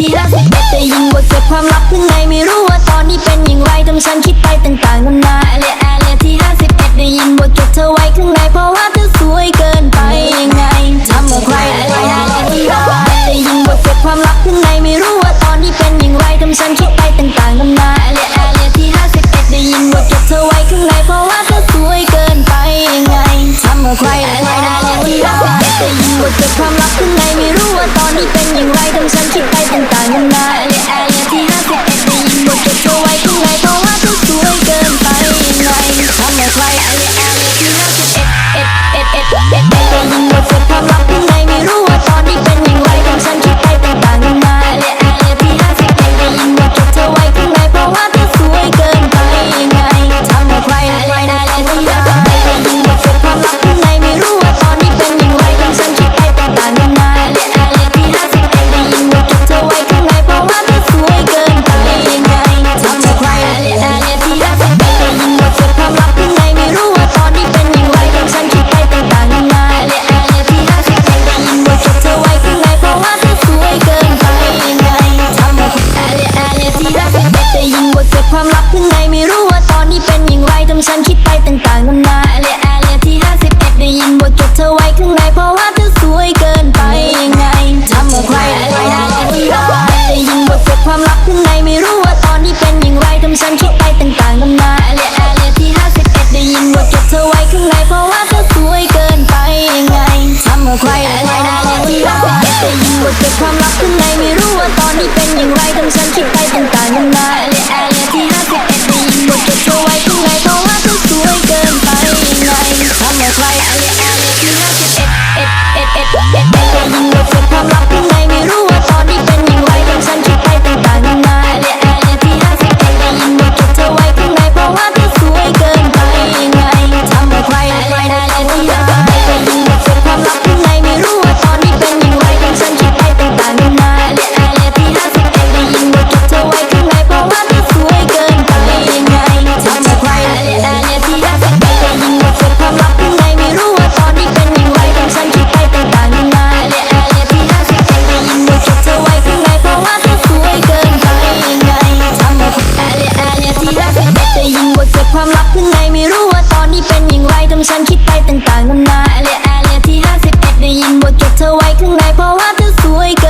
ที่ 51 แต่ยิ่งกว่าเก็บความลับยังไงไม่รู้ว่าตอนนี้เป็นอย่างไรทำฉันคิดไปต่างๆนานาแอเลียแอเลียที่ 51 ได้ยินว่าเก็บเธอไว้ข้างในเพราะว่าเธอสวยเกินไปยังไงทำกับใครแอลเลที่ 51 ได้ยินว่าเก็บความลับยังไงไม่รู้ว่าตอนนี้เป็นอย่างไรทำฉันคิดไปต่าง ดเก็บความลับข้างในไม่รู้ว่าตอนนี้เป็นอย่างไรทำฉันคิดไปต่างๆนานาเอเลียเอเลียที่51ได้ยินบทเก็บเธอไว้ข้างใน เธอไว้ข้างในเพราะว่าเธอสวยเกิน